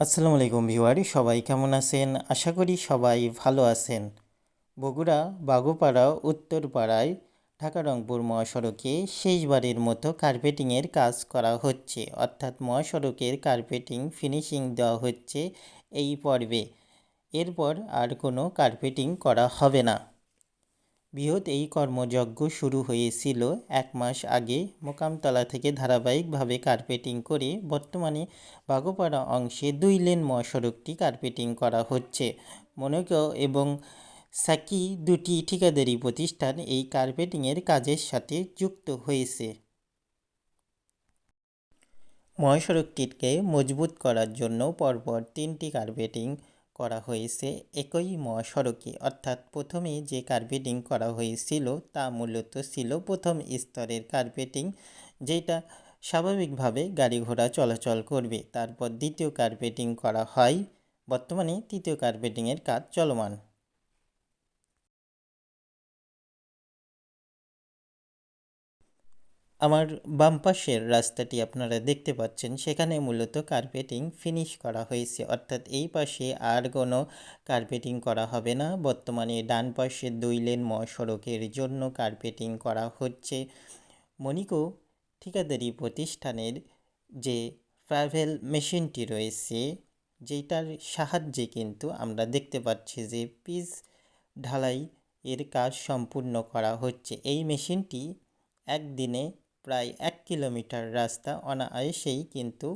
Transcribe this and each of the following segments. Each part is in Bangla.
আসসালামু আলাইকুম ভিউয়ারি সবাই কেমন আছেন? আশা করি সবাই ভালো আছেন। বগুড়া, বাগুপাড়া, উত্তরপাড়ায় ঢাকা রংপুর মহাসড়কে শেষবারের মতো কার্পেটিংয়ের কাজ করা হচ্ছে। অর্থাৎ মহাসড়কের কার্পেটিং ফিনিশিং দেওয়া হচ্ছে এই পর্বে। এরপর আর কোনো কার্পেটিং করা হবে না। বৃহৎ এই কর্মযজ্ঞ শুরু হয়েছিল এক মাস আগে। মোকামতলা থেকে ধারাবাহিকভাবে কার্পেটিং করে বর্তমানে বাগোপাড়া অংশে দুই লেন মহাসড়কটি কার্পেটিং করা হচ্ছে। মনোক এবং সাকি দুটি ঠিকাদারি প্রতিষ্ঠান এই কার্পেটিংয়ের কাজের সাথে যুক্ত হয়েছে। মহাসড়কটিকে মজবুত করার জন্য পরপর তিনটি কার্পেটিং করা হয়েছে একই মহাসড়কে। অর্থাৎ প্রথমে যে কার্পেটিং করা হয়েছিল তা মূলত ছিল প্রথম স্তরের কার্পেটিং, যেটা স্বাভাবিকভাবে গাড়ি ঘোড়া চলাচল করবে। তারপর দ্বিতীয় কার্পেটিং করা হয়। বর্তমানে তৃতীয় কার্পেটিংয়ের কাজ চলমান। আমার বাম পাশের রাস্তাটি আপনারা দেখতে পাচ্ছেন। সেখানে মূলত কার্পেটিং ফিনিশ করা হয়েছে। অর্থাৎ এই পাশে আর কোনো কার্পেটিং করা হবে না। বর্তমানে ডান পাশে দুই লেন মহাসড়কের জন্য কার্পেটিং করা হচ্ছে। মনিকো ঠিকাদারি প্রতিষ্ঠানের যে ট্রাভেল মেশিনটি রয়েছে যেটার সাহায্যে কিন্তু আমরা দেখতে পাচ্ছি যে পিস ঢালাই এর কাজ সম্পূর্ণ করা হচ্ছে। এই মেশিনটি একদিনে প্রায় এক কিলোমিটার রাস্তা অনায়াসেই কিন্তু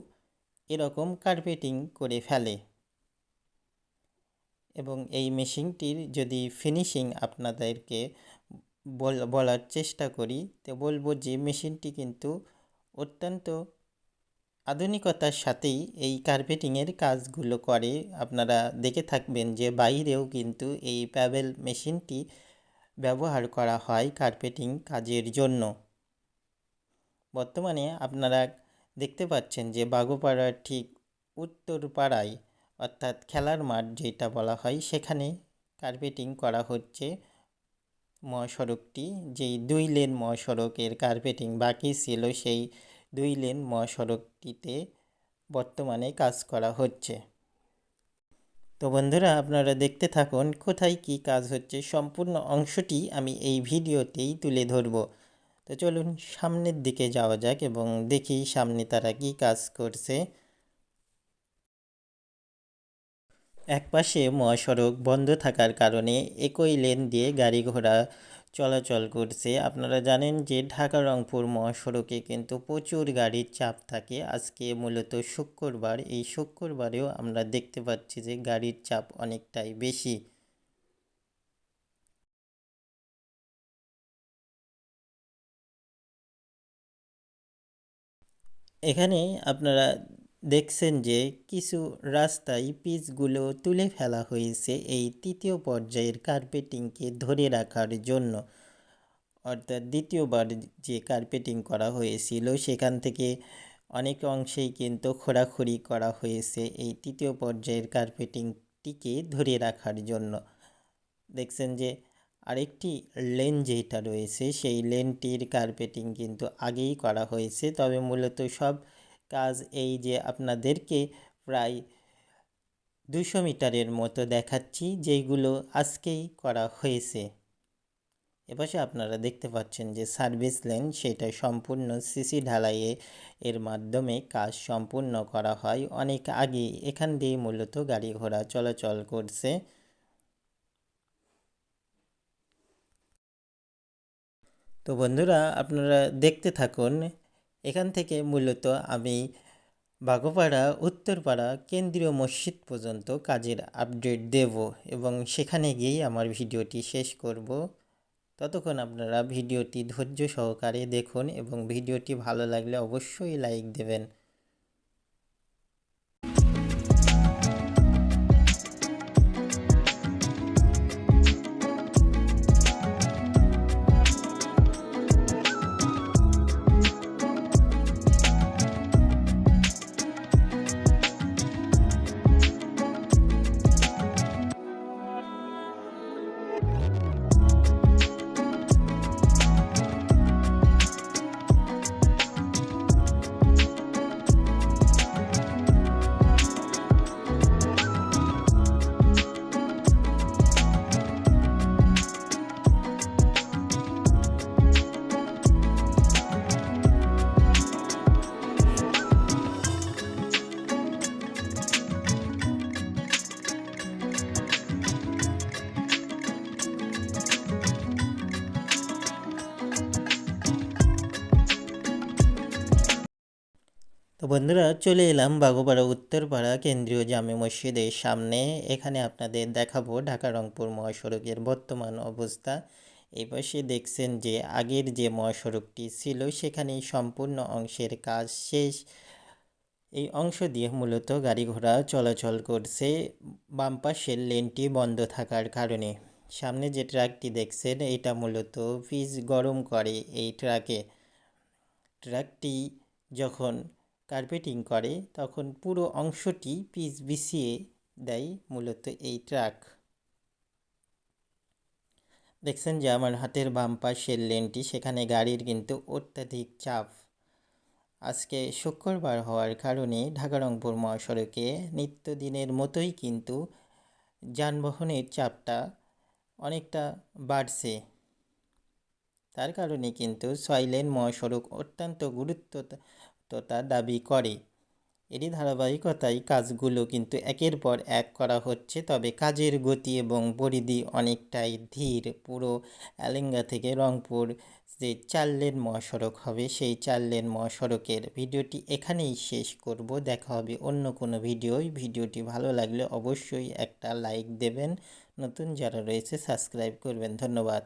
এরকম কার্পেটিং করে ফেলে। এবং এই মেশিনটির যদি ফিনিশিং আপনাদেরকে বলার চেষ্টা করি, তো বলব যে মেশিনটি কিন্তু অত্যন্ত আধুনিকতার সাথেই এই কার্পেটিংয়ের কাজগুলো করে। আপনারা দেখে থাকবেন যে বাইরেও কিন্তু এই প্যাবেল মেশিনটি ব্যবহার করা হয় কার্পেটিং কাজের জন্য। বর্তমানে আপনারা দেখতে পাচ্ছেন যে বাগুপাড়ার ঠিক উত্তর পাড়ায় অর্থাৎ খেলার মাঠ যেটা বলা হয়, সেখানে কার্পেটিং করা হচ্ছে মহাসড়কটি। যেই দুই লেন মহাসড়কের কার্পেটিং বাকি ছিল, সেই দুই লেন মহাসড়কটিতে বর্তমানে কাজ করা হচ্ছে। তো বন্ধুরা, আপনারা দেখতে থাকুন কোথায় কি কাজ হচ্ছে। সম্পূর্ণ অংশটি আমি এই ভিডিওতেই তুলে ধরবো। তো চলুন সামনের দিকে যাওয়া যাক এবং দেখি সামনে তারা কি কাজ করছে। একপাশে মহাসড়ক বন্ধ থাকার কারণে একই লেন দিয়ে গাড়ি ঘোড়া চলাচল করছে। আপনারা জানেন যে ঢাকা রংপুর মহাসড়কে কিন্তু প্রচুর গাড়ির চাপ থাকে। আজকে মূলত শুক্রবার, এই শুক্রবারেও আমরা দেখতে পাচ্ছি যে গাড়ির চাপ অনেকটাই বেশি। এখানে আপনারা দেখছেন যে কিছু রাস্তায় পিচগুলো তুলে ফেলা হয়েছে এই তৃতীয় পর্যায়ের কার্পেটিংকে ধরে রাখার জন্য। অর্থাৎ দ্বিতীয়বার যে কার্পেটিং করা হয়েছিল, সেখান থেকে অনেক অংশেই কিন্তু খোরাখুরি করা হয়েছে এই তৃতীয় পর্যায়ের কার্পেটিংটিকে ধরে রাখার জন্য। দেখছেন যে আরেকটি লেন যেটা রয়েছে, সেই লেনটির কার্পেটিং কিন্তু আগেই করা হয়েছে। তবে মূলত সব কাজ এই যে আপনাদেরকে প্রায় দুশো মিটারের মতো দেখাচ্ছি, যেইগুলো আজকেই করা হয়েছে। এপাশে আপনারা দেখতে পাচ্ছেন যে সার্ভিস লেন সেটা সম্পূর্ণ সিসি ঢালাইয়ে এর মাধ্যমে কাজ সম্পূর্ণ করা হয়। অনেক আগে এখান দিয়ে মূলত গাড়ি ঘোড়া চলাচল করছে। তো বন্ধুরা আপনারা দেখতে থাকুন, এখান থেকে মূলত আমি বাগোপাড়া উত্তরপাড়া, কেন্দ্রীয় মসজিদ পর্যন্ত কাজের আপডেট দেব এবং সেখানে গিয়েই আমার ভিডিওটি শেষ করব। ততক্ষণ আপনারা ভিডিওটি ধৈর্য সহকারে দেখুন এবং ভিডিওটি ভালো লাগলে অবশ্যই লাইক দেবেন। বন্ধুরা চলে এলাম বাঘোপাড়া উত্তরপাড়া কেন্দ্রীয় জামে মসজিদের সামনে। এখানে আপনাদের দেখাবো ঢাকা রংপুর মহাসড়কের বর্তমান অবস্থা। এই পাশে দেখছেন যে আগের যে মহাসড়কটি ছিল সেখানে সম্পূর্ণ অংশের কাজ শেষ। এই অংশ দিয়ে মূলত গাড়ি ঘোড়া চলাচল করছে। বাম পাশের লেনটি বন্ধ থাকার কারণে। সামনে যে ট্রাকটি দেখছেন, এটা মূলত ফিজ গরম করে এই ট্রাকে। ট্রাকটি যখন কার্পেটিং করে, তখন পুরো অংশটি পিচ বিছিয়ে দেয় মূলত এই ট্রাক। দেখছেন যে আমার হাতের বাম পাশের লেনটি, সেখানে গাড়ির কিন্তু অত্যাধিক চাপ। আজকে শুক্রবার হওয়ার কারণে ঢাকা রংপুর মহাসড়কে নিত্যদিনের মতোই কিন্তু যানবাহনের চাপটা অনেকটা বাড়ছে। তার কারণে কিন্তু ছয় মহাসড়ক অত্যন্ত গুরুত্বতা দাবি করে। এরই ধারাবাহিকতায় কাজগুলো কিন্তু একের পর এক করা হচ্ছে, তবে কাজের গতি এবং পরিধি অনেকটাই ধীর। পুরো এলেঙ্গা থেকে রংপুর যে চার লেন মহাসড়ক হবে, সেই চার লেন মহাসড়কের ভিডিওটি এখানেই শেষ করব। দেখা হবে অন্য কোনো ভিডিওই ভিডিওটি ভালো লাগলে অবশ্যই একটা লাইক দেবেন। নতুন যারা রয়েছে, সাবস্ক্রাইব করবেন। ধন্যবাদ।